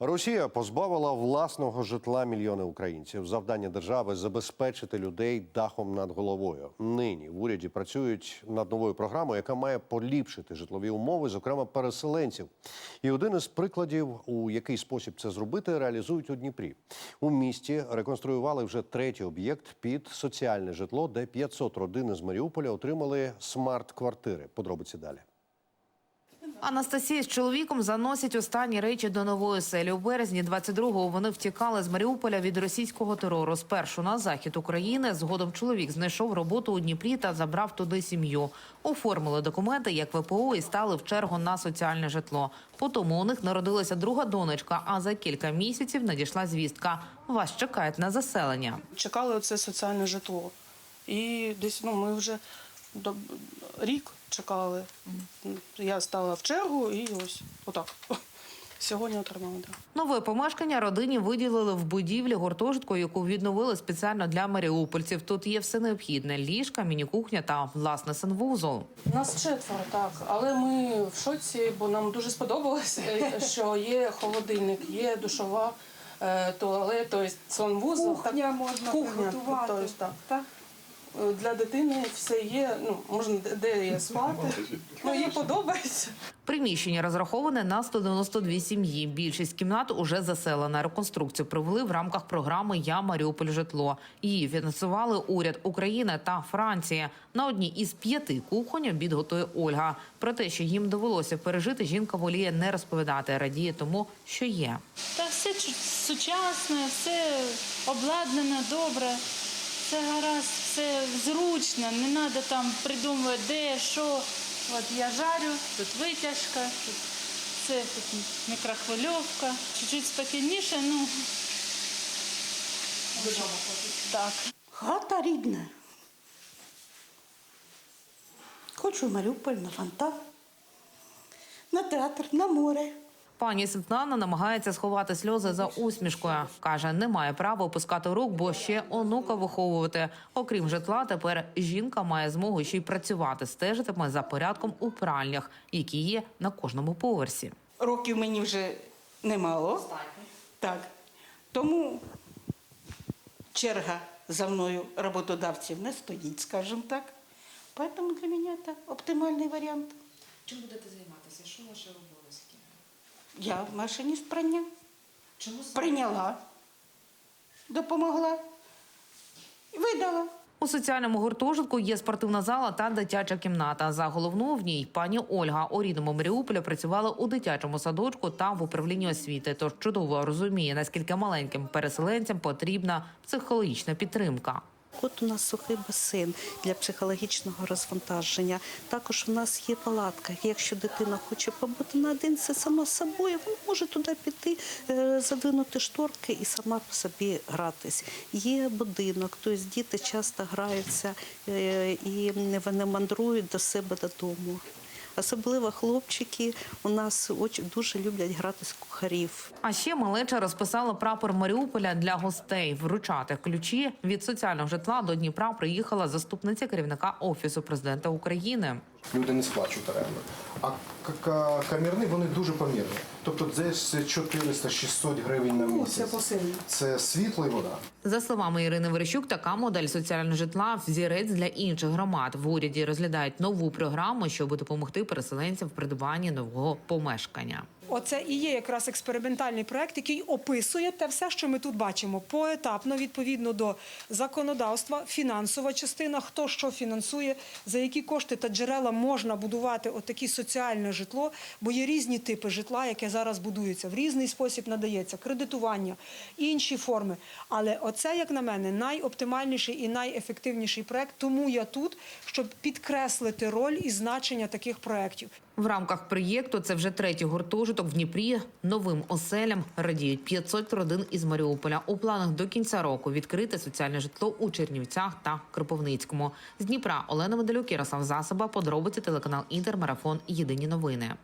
Росія позбавила власного житла мільйони українців. Завдання держави забезпечити людей дахом над головою. Нині в уряді працюють над новою програмою, яка має поліпшити житлові умови, зокрема переселенців. І один із прикладів, у який спосіб це зробити, реалізують у Дніпрі. У місті реконструювали вже третій об'єкт під соціальне житло, де 500 родин з Маріуполя отримали смарт-квартири. Подробиці далі. Анастасія з чоловіком заносять останні речі до нової селі. У березні 22-го вони втікали з Маріуполя від російського терору. Спершу на захід України. Згодом чоловік знайшов роботу у Дніпрі та забрав туди сім'ю. Оформили документи як ВПО і стали в чергу на соціальне житло. Потім у них народилася друга донечка. А за кілька місяців надійшла звістка: вас чекають на заселення. чекали оце соціальне житло. І десь ну, ми вже рік чекали. Я стала в чергу і ось отак. Сьогодні отримала. Да. Нове помешкання родині виділили в будівлі гуртожитку, яку відновили спеціально для маріупольців. Тут є все необхідне: ліжка, міні-кухня та власне санвузол. Нас четверо, так. Але ми в шоці, бо нам дуже сподобалось, е, що є холодильник, є душова, е, туалет, тобто санвузол. Кухня так, можна кухня, приготувати. тобто, так. Так? Для дитини все є, ну, можна де- є спати. Ну, їй подобається. Приміщення розраховане на 192 сім'ї. Більшість кімнат уже заселена. Реконструкцію провели в рамках програми Я Маріуполь житло. Її фінансували уряд України та Франція. На одній із п'яти кухонь обід готує Ольга. Про те, що їм довелося пережити, жінка воліє не розповідати. Радіє тому, що є. Та все сучасне, все обладнано добре, все гаразд, все зручно, не треба там придумувати, де, що. От я жарю, тут витяжка, тут все, тут мікрохвильовка. Чуть-чуть спокійніше, ну. Так. Хата рідна. Хочу в Маріуполь на фонтан, на театр, на море. Пані Світлана намагається сховати сльози за усмішкою. каже, не має права опускати рук, бо ще онука виховувати. Окрім житла, тепер жінка має змогу ще й працювати, стежитиме за порядком у пральнях, які є на кожному поверсі. Років мені вже немало. Так. Тому черга за мною роботодавців не стоїть, скажімо так. Поэтому для мене це оптимальний варіант. Чим будете займатися? Що ваші обов'язки? Я машиніст прання. Чому саме? Прийняла, допомогла, і видала. У соціальному гуртожитку є спортивна зала та дитяча кімната. За головну в ній пані Ольга у рідному Маріуполі працювала у дитячому садочку та в управлінні освіти. Тож чудово розуміє, наскільки маленьким переселенцям потрібна психологічна підтримка. От у нас сухий басейн для психологічного розвантаження. Також у нас є палатка. Якщо дитина хоче побути наодинці сама собою, вона може туди піти, е, задвинути шторки і сама по собі гратись. Є будинок, тобто діти часто граються е, і вони мандрують до себе додому. Особливо хлопчики у нас дуже люблять грати з кухарів. А ще малеча розписала прапор Маріуполя для гостей. Вручати ключі від соціального житла до Дніпра приїхала заступниця керівника офісу президента України. люди не сплачують оренду. А камірни вони дуже помірні. Тобто десь 400-600 гривень на місяць. Це світло і вода. За словами Ірини Верещук, така модель соціального житла взірець для інших громад. В уряді розглядають нову програму, щоб допомогти переселенцям в придбанні нового помешкання. Оце і є якраз експериментальний проект, який описує те все, що ми тут бачимо, поетапно відповідно до законодавства, фінансова частина, хто що фінансує, за які кошти та джерела можна будувати отакі соціальне житло, бо є різні типи житла, яке зараз будується в різний спосіб надається кредитування, інші форми. Але оце, як на мене, найоптимальніший і найефективніший проект. Тому я тут, щоб підкреслити роль і значення таких проєктів. В рамках проєкту це вже третій гуртожиток в Дніпрі. Новим оселям радіють 500 родин із Маріуполя. У планах до кінця року відкрити соціальне житло у Чернівцях та Кропивницькому. З Дніпра Олена Медалюк, Ярослав Засоба, подробиці телеканал Інтермарафон. Єдині новини.